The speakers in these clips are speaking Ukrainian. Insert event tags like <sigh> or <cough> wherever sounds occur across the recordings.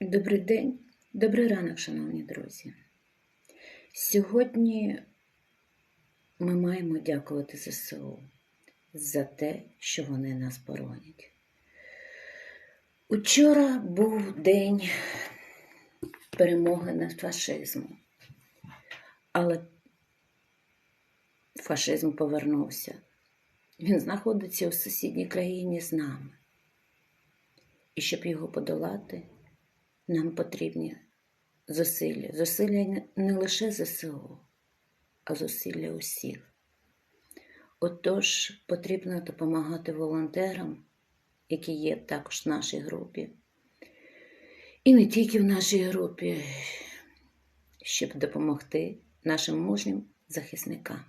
Добрий день, добрий ранок, шановні друзі. Сьогодні ми маємо дякувати ЗСУ за те, що вони нас боронять. Учора був день перемоги над фашизмом, але фашизм повернувся. Він знаходиться у сусідній країні з нами. І щоб його подолати, нам потрібні зусилля. Зусилля не- лише ЗСУ, а зусилля усіх. Отож, потрібно допомагати волонтерам, які є також в нашій групі. І не тільки в нашій групі, щоб допомогти нашим мужнім захисникам.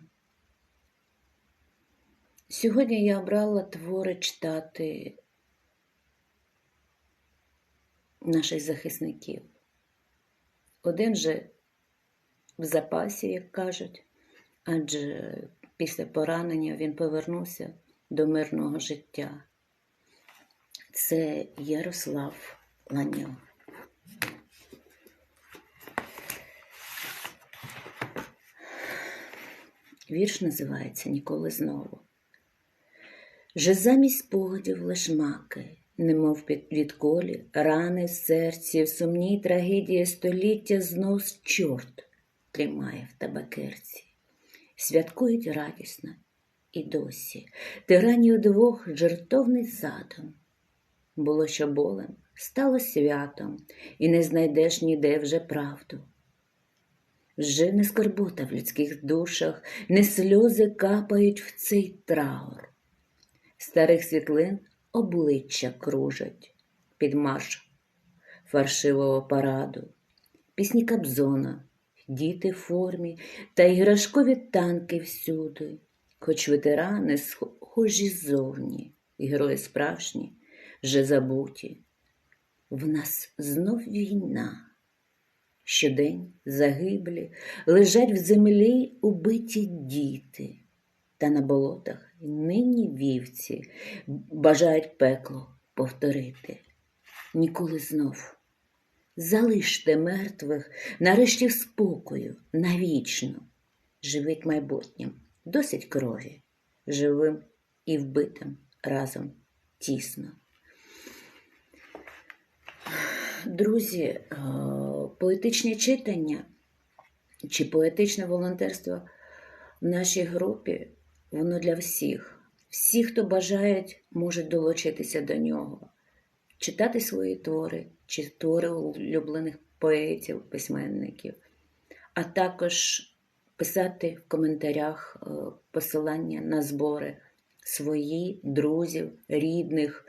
Сьогодні я обрала твори читати наших захисників. Один же в запасі, як кажуть, адже після поранення він повернувся до мирного життя. Це Ярослав Ланьо. Вірш називається Ніколи знову. Же замість спогадів лиш маки, немов під відколі, рани серці, в сумній трагедії століття знов чорт тримає в табакерці. Святкують радісно і досі, тирані удвох жертовний задум. Було що болем, стало святом, і не знайдеш ніде вже правду. Вже не скорбота в людських душах, не сльози капають в цей траур. Старих світлин обличчя кружать під марш фаршивого параду, пісні Кобзона, діти в формі та іграшкові танки всюди, хоч ветерани схожі зовні, і герої справжні вже забуті. В нас знов війна. Щодень загиблі лежать в землі убиті діти, та на болотах нині вівці бажають пекло повторити. Ніколи знов. Залиште мертвих нарешті в спокою, навічно. Живіть майбутнім, досить крові, живим і вбитим разом тісно. Друзі, е, поетичні читання чи поетичне волонтерство в нашій групі, воно для всіх. Всі, хто бажають, можуть долучитися до нього, читати свої твори чи твори улюблених поетів, письменників, а також писати в коментарях е, посилання на збори свої, друзів, рідних,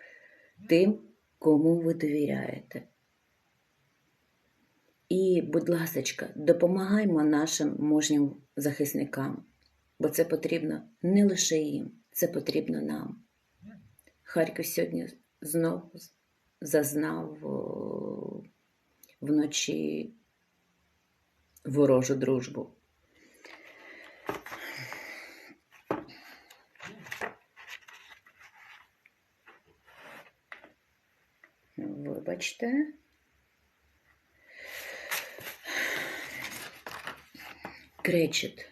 тим, кому ви довіряєте. І, будь ласочка, допомагаймо нашим мужнім захисникам, бо це потрібно не лише їм, це потрібно нам. Харків сьогодні знов зазнав вночі ворожу дружбу. Вибачте. Кречет.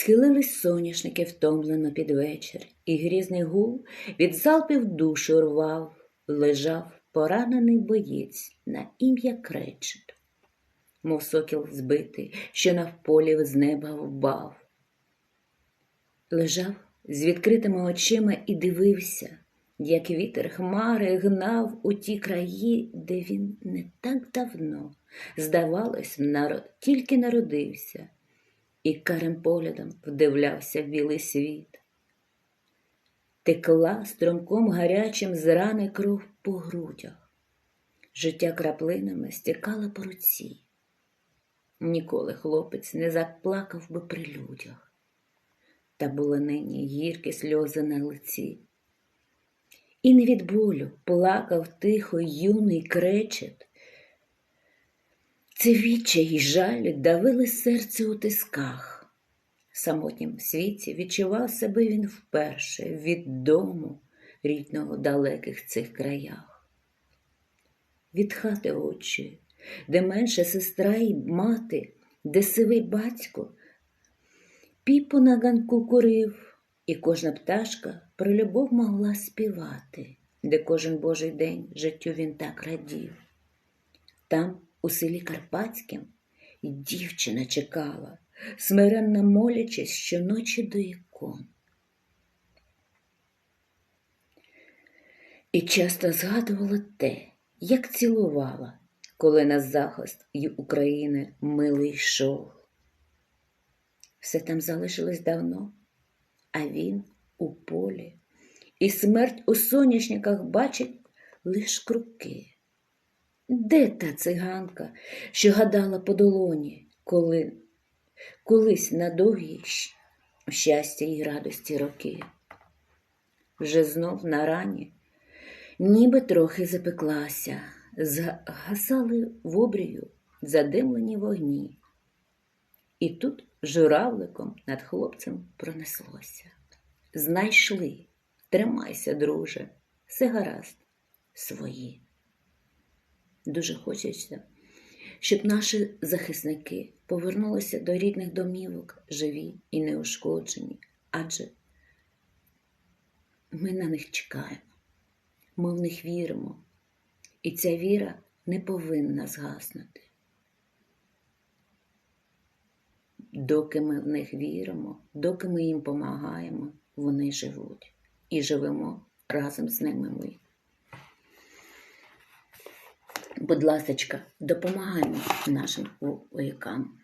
Схилились соняшники втомлено під вечір, і грізний гул від залпів душу рвав, лежав поранений боєць на ім'я кречет, мов сокіл збитий, що навполі з неба вбав. Лежав з відкритими очима і дивився, як вітер хмари гнав у ті краї, де він не так давно, здавалось, народ тільки народився, і карим поглядом вдивлявся в білий світ. Текла струмком гарячим з рани кров по грудях, життя краплинами стікало по руці. Ніколи хлопець не заплакав би при людях, та були нині гіркі сльози на лиці. І не від болю плакав тихо юний кречет. Це відчай й жаль давили серце у тисках. В самотнім світі відчував себе він вперше від дому рідного далеких цих краях. від хати очі, де менша сестра й мати, де сивий батько, піпу на ганку курив, і кожна пташка про любов могла співати, де кожен божий день життю він так радів. Там, у селі Карпатським, дівчина чекала, смиренно молячись щоночі до ікон. І часто згадувала те, як цілувала, коли на захист й України милий йшов. Все там залишилось давно, а він у полі, і смерть у соняшниках бачить лиш круки. Де та циганка, що гадала по долоні, коли колись на довгі щастя і радості роки? Вже знов на рані, ніби трохи запеклася, згасали в обрію задимлені вогні. І тут журавликом над хлопцем пронеслося. Знайшли, тримайся, друже, все гаразд, свої. Дуже хочеться, щоб наші захисники повернулися до рідних домівок живі і неушкоджені, адже ми на них чекаємо, ми в них віримо, і ця віра не повинна згаснути. Доки ми в них віримо, доки ми їм допомагаємо, вони живуть і живемо разом з ними ми. Будь ласка, допомагаємо нашим воякам.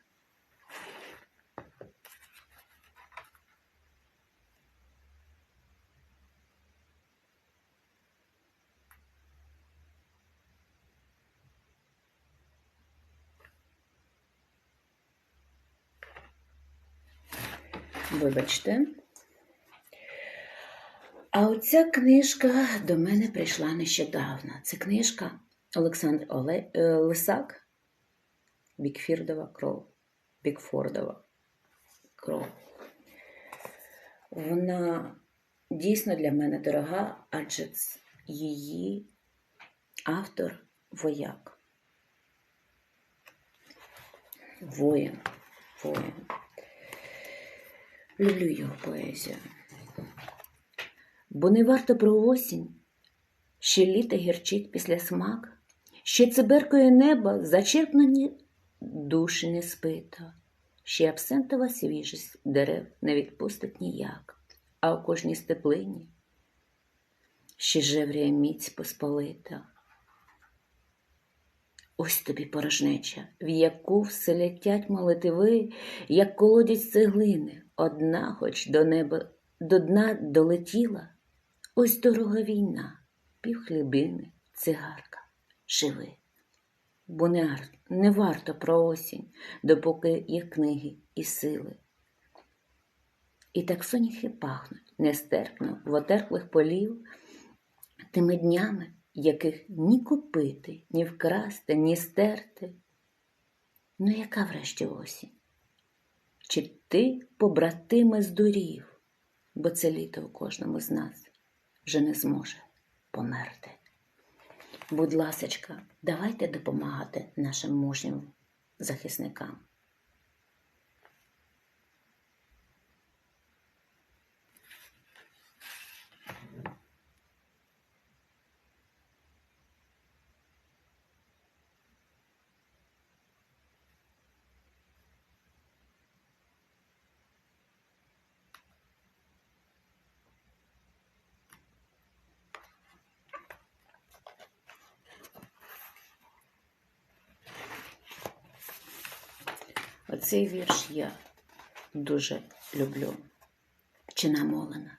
Вибачте. А оця книжка до мене прийшла нещодавно. Це книжка Олександр Оле... Лисак, Бікфірдова кров. Бікфордова кров. Вона дійсно для мене дорога, адже її автор вояк. Воїн. Воїн. Люблю його поезію. Бо не варто про осінь, ще літо гірчить після смак, ще циберкою неба зачерпнені душі не спита, ще абсентова свіжість дерев не відпустить ніяк, а у кожній степлині ще жевріє міць посполита. Ось тобі порожнеча, в яку все летять молитви, як колодязь цеглини, одна хоч до неба, до дна долетіла, ось дорога війна, півхлібини, цигарка, живи. Бо не, не варто про осінь, допоки є книги і сили. І так соняхи пахнуть нестерпно в отерклих полів тими днями яких ні купити, ні вкрасти, ні стерти. Ну, яка врешті осінь? Чи ти, побратиме, здурів, бо це літо у кожному з нас вже не зможе померти. Будь ласочка, давайте допомагати нашим мужнім захисникам. Оцей вірш я дуже люблю. Чи намолена,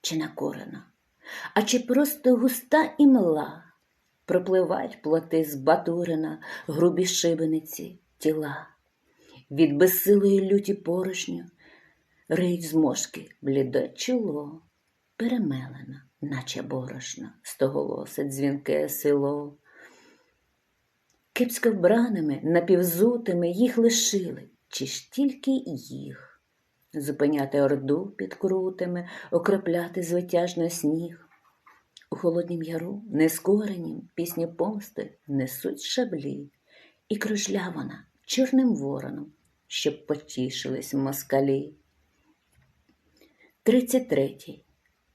чи накорена, а чи просто густа і мила, пропливають плоти з батурина, грубі шибениці тіла, від безсилої люті порожню, риють зморшки бліде чоло, перемелена, наче борошна, стоголосе дзвінке село. Кепсько вбраними, напівзутими їх лишили, чи ж тільки їх, зупиняти орду під крутими, окропляти звитяжно сніг. У холоднім яру, нескоренім, пісні помсти несуть шаблі, і кружля вона чорним вороном, щоб потішились москалі. Тридцять третій.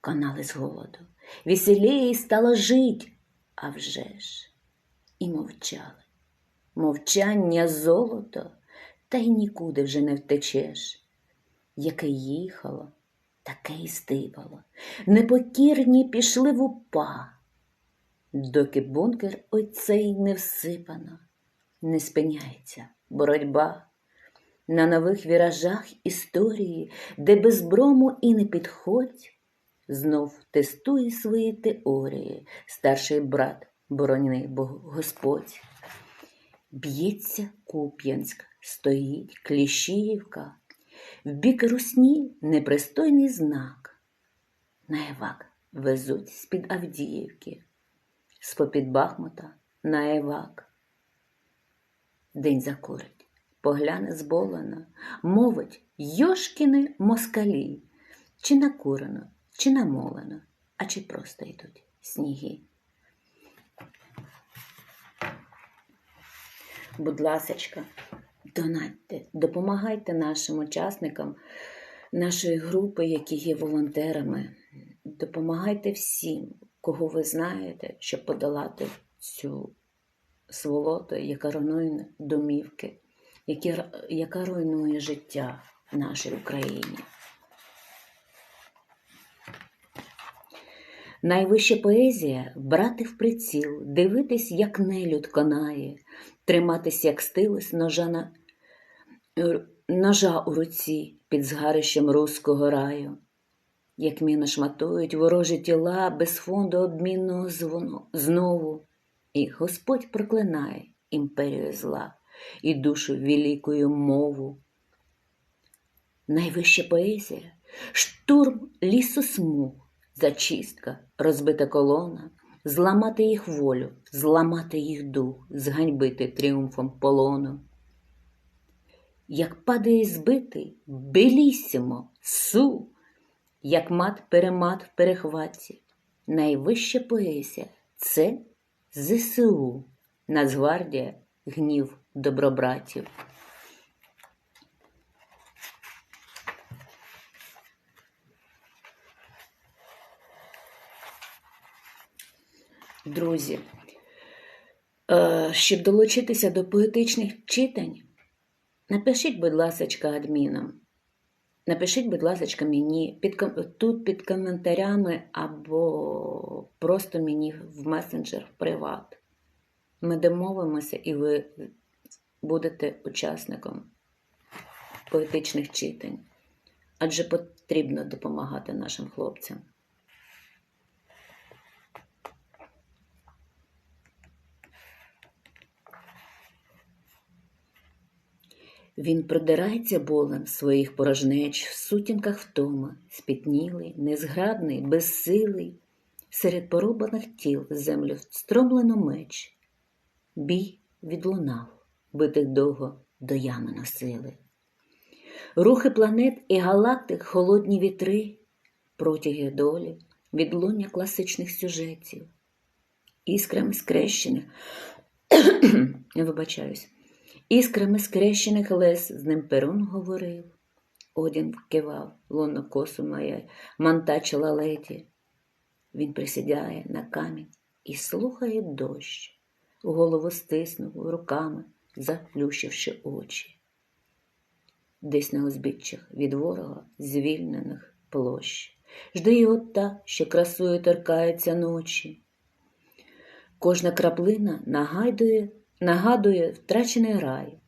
Канали з голоду. Веселій стало жить, а вже ж. І мовчали. Мовчання золото, та й нікуди вже не втечеш. Яке їхало, таке й стибало. Непокірні пішли в упа, доки бункер оцей не всипано, не спиняється боротьба. На нових віражах історії, де без брому і не підходь, знов тестує свої теорії старший брат, боронений Бог Господь. Б'ється Куп'янськ, стоїть Кліщіївка, в бік русні непристойний знак. На Евак везуть з-під Авдіївки, з-попід Бахмута на Евак. День закурить, погляне зболено, мовить Йошкіни москалі, чи накурено, чи намолено, а чи просто йдуть сніги. Будь ласочка, донатьте, допомагайте нашим учасникам нашої групи, які є волонтерами. Допомагайте всім, кого ви знаєте, щоб подолати цю сволоту, яка руйнує домівки, яка руйнує життя в нашій Україні. Найвища поезія брати в приціл, дивитись, як нелюд конає, триматись, як стилус ножа, на... ножа у руці під згарищем руського раю, як міни шматують ворожі тіла без фонду обмінного звону знову, і Господь проклинає імперію зла і душу великою мову. Найвища поезія штурм лісосмуг, зачистка, розбита колона, зламати їх волю, зламати їх дух, зганьбити тріумфом полону. Як падає збитий, белісімо, су, як мат перемат в перехваті. Найвища поезія це ЗСУ, Нацгвардія, гнів добробратів. Друзі, е, щоб долучитися до поетичних читань, напишіть, будь ласка, адмінам. Напишіть, будь ласка, мені під, тут під коментарями або просто мені в месенджер в приват. Ми домовимося, і ви будете учасником поетичних читань. Адже потрібно допомагати нашим хлопцям. Він продирається болем своїх порожнеч в сутінках втома, спітнілий, незграбний, безсилий, серед порубаних тіл землю стромлено меч. Бій відлунав, битих довго до ями носили. Рухи планет і галактик холодні вітри, протяги долі, відлуння класичних сюжетів, іскрами скрещених, <coughs> вибачаюсь, Іскрами скрещених лес з ним Перун говорив. Одін вкивав, лунно косу моя, мантачила леді. Він присідає на камінь і слухає дощ, голову стиснув руками, заплющивши очі. Десь на узбіччях від ворога звільнених площ. Жди його та, що красою торкається ночі. Кожна краплина нагадує, нагадує втрачений рай.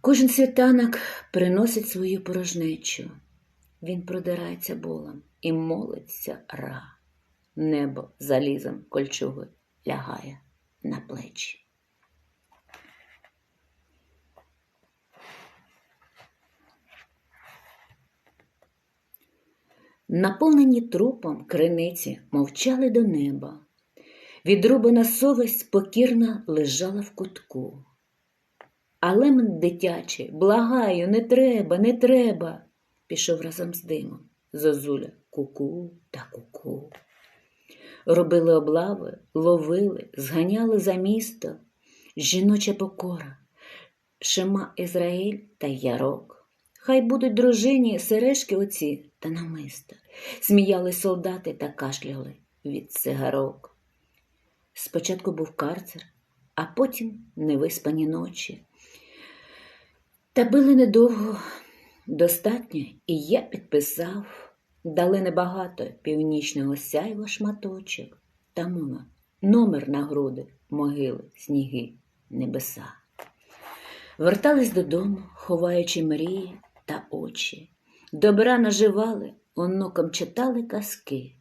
Кожен світанок приносить свою порожнечу. Він продирається болем і молиться ра. Небо залізом кольчуги лягає на плечі. Наповнені трупом криниці мовчали до неба. Відрубана совість покірно лежала в кутку. Але мен дитячий, благаю, не треба, не треба, пішов разом з димом. Зозуля ку-ку та ку-ку. робили облави, ловили, зганяли за місто, жіноча покора, Шема Ізраїль та Ярок. Хай будуть дружині сережки оці та намиста, сміяли солдати та кашляли від цигарок. Спочатку був карцер, а потім невиспані ночі. Та били недовго, достатньо, і я підписав, дали небагато північного сяйва шматочок, та мова, номер на груди, могили, сніги, небеса. Вертались додому, ховаючи мрії та очі. Добра наживали, онукам читали казки.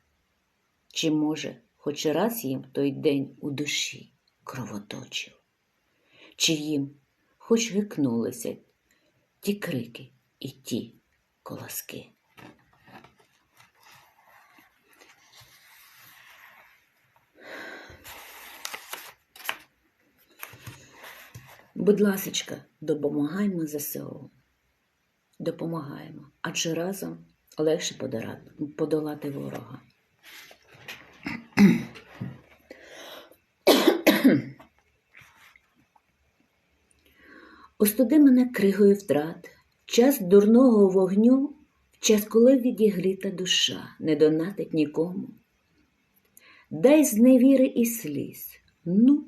Чи, може, хоч раз їм той день у душі кровоточив? Чи їм хоч гикнулися ті крики і ті колоски? Будь ласочка, допомагаймо ЗСУ. Допомагаємо, адже разом легше подолати ворога. <coughs> Остуди мене кригою втрат, час дурного вогню, час, коли відігріта душа не донатить нікому. Дай з невіри і сліз, ну,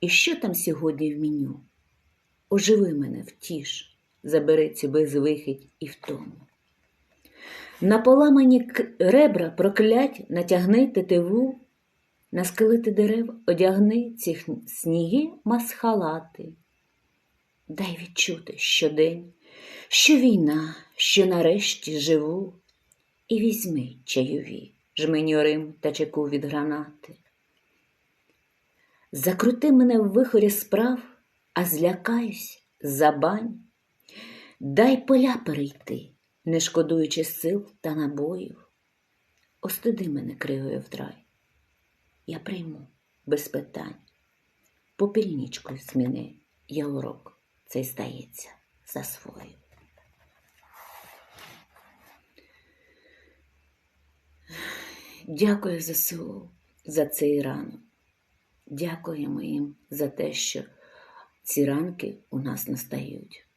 і що там сьогодні в меню? Оживи мене, втіш, забери цю безвихідь і втому. На поламані ребра проклять натягни тетиву, на скелети дерев одягни ці сніги масхалати. Дай відчути щодень, що війна, що нарешті живу, і візьми чайові, жменю Рим та чеку від гранати. Закрути мене в вихорі справ, а злякаюсь, забань, дай поля перейти, не шкодуючи сил та набоїв. Остуди мене кригою вдрай, я прийму без питань, попільничкою зміни я урок цей здається за свою. Дякую ЗСУ за цей ранок. Дякуємо їм за те, що ці ранки у нас настають.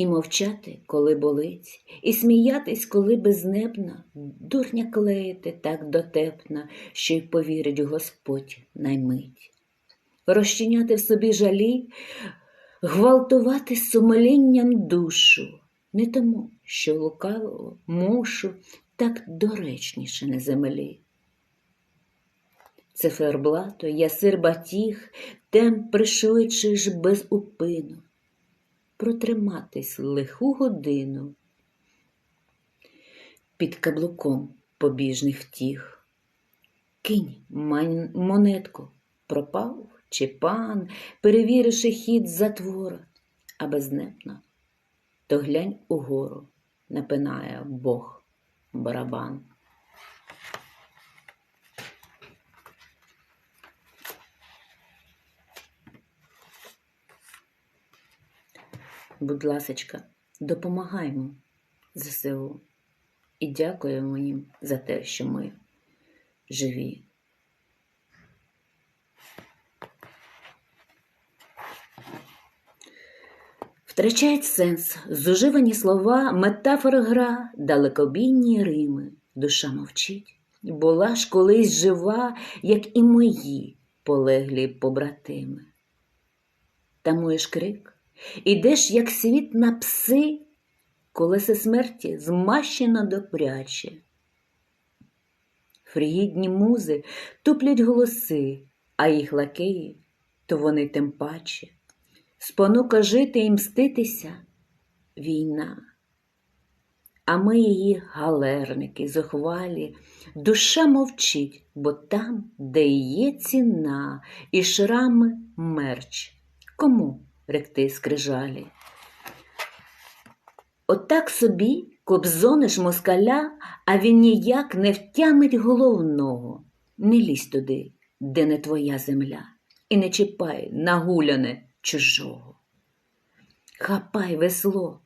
І мовчати, коли болить, і сміятись, коли безнебно, дурня клеїти так дотепно, що й повірить Господь наймить розчиняти в собі жалі, гвалтувати сумлінням душу, не тому, що лукаво мушу так доречніше на землі. Циферблато, ясир батіг, темп пришвидшиш без упину, протриматись лиху годину під каблуком побіжних втіх. Кинь монетку, пропав чи пан, перевіривши хід затвора, а безнепно, то глянь угору, напинає Бог барабан. Будь ласочка, допомагаймо ЗСУ і дякуємо їм за те, що ми живі. Втрачають сенс зуживані слова, метафори гра, далекобійні Рими. Душа мовчить, була ж колись жива, як і мої полеглі побратими. Тамуєш крик, ідеш, як світ на пси, колеса смерті змащено допряче. Фрігідні музи туплять голоси, а їх лакеї, то вони тим паче спонука жити і мститися війна. А ми її галерники, зухвалі, душа мовчить, бо там, де є ціна, і шрами мерч. Кому ректи скрижалі? Отак собі кобзониш москаля, а він ніяк не втямить головного. Не лізь туди, де не твоя земля, і не чіпай нагуляне чужого. Хапай весло,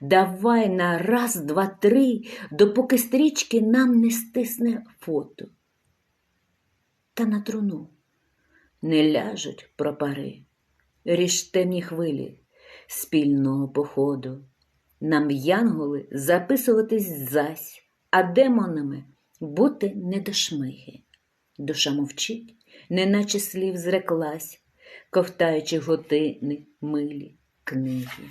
Давай на раз, два, три, допоки стрічки нам не стисне фото. Та на труну не ляжуть пропари, ріж темні хвилі спільного походу. Нам янголи записуватись зась, а демонами бути не до шмиги. Душа мовчить, неначе слів зреклась, ковтаючи години милі книги.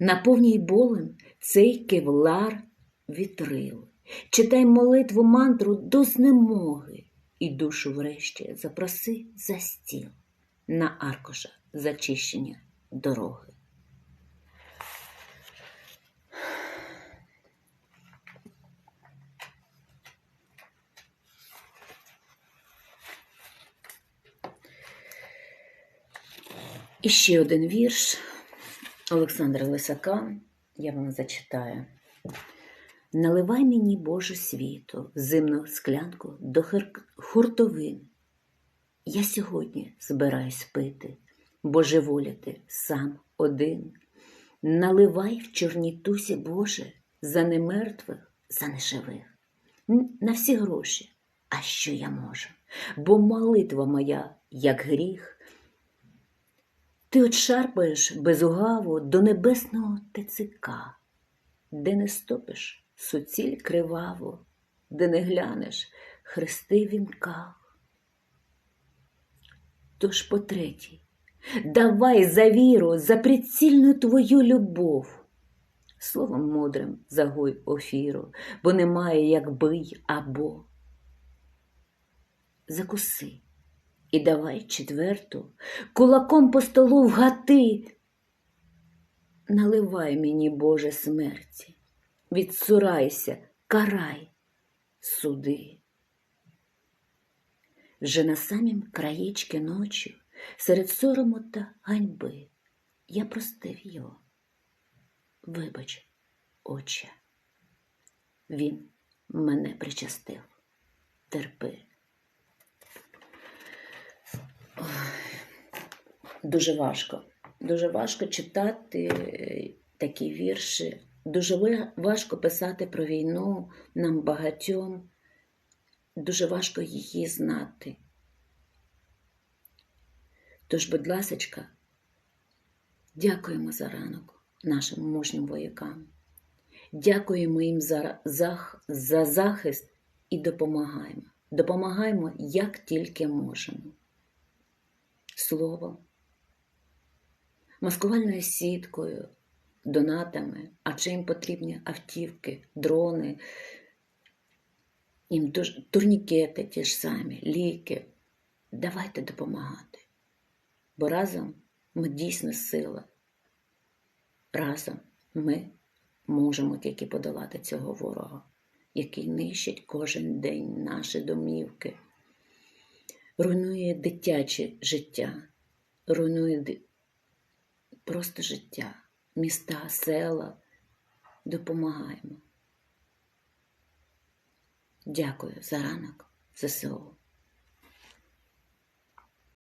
Наповній болем цей кевлар вітрил. Читай молитву мантру до знемоги, і душу врешті запроси за стіл на аркуша зачищення дороги. І ще один вірш Олександра Лисака, я вам зачитаю. Наливай мені, Боже, світу, зимну склянку до хуртовин. Я сьогодні збираюсь пити, божеволіти сам один. Наливай в чорній тусі, Боже, за немертвих, за неживих, на всі гроші, а що я можу? Бо молитва моя, як гріх, ти от шарпаєш безугаву до небесного тецика, де не стопиш суціль криваво, де не глянеш хрести в вінках. Тож по третій, давай за віру, за прицільну твою любов. Словом мудрим загуй офіру, бо немає як бий або. Закуси і давай четверту, кулаком по столу вгати. Наливай мені, Боже, смерті, відсурайся, карай, суди. Вже на самім краєчки ночі, серед сорому та ганьби, я простив його. Вибач, Отче, він мене причастив. Терпи. Дуже важко. Дуже важко читати е, такі вірші. Дуже важко писати про війну нам багатьом. Дуже важко її знати. Тож, будь ласочка, дякуємо за ранок нашим мужнім воякам. Дякуємо їм за, зах, за захист і допомагаємо. Допомагаємо, як тільки можемо. Словом, маскувальною сіткою, донатами, а чи їм потрібні автівки, дрони, їм дуж- турнікети ті ж самі, ліки. Давайте допомагати. Бо разом ми дійсно сила. Разом ми можемо тільки подолати цього ворога, який нищить кожен день наші домівки, руйнує дитяче життя, руйнує просто життя, міста, села. Допомагаємо. Дякую за ранок, ЗСУ.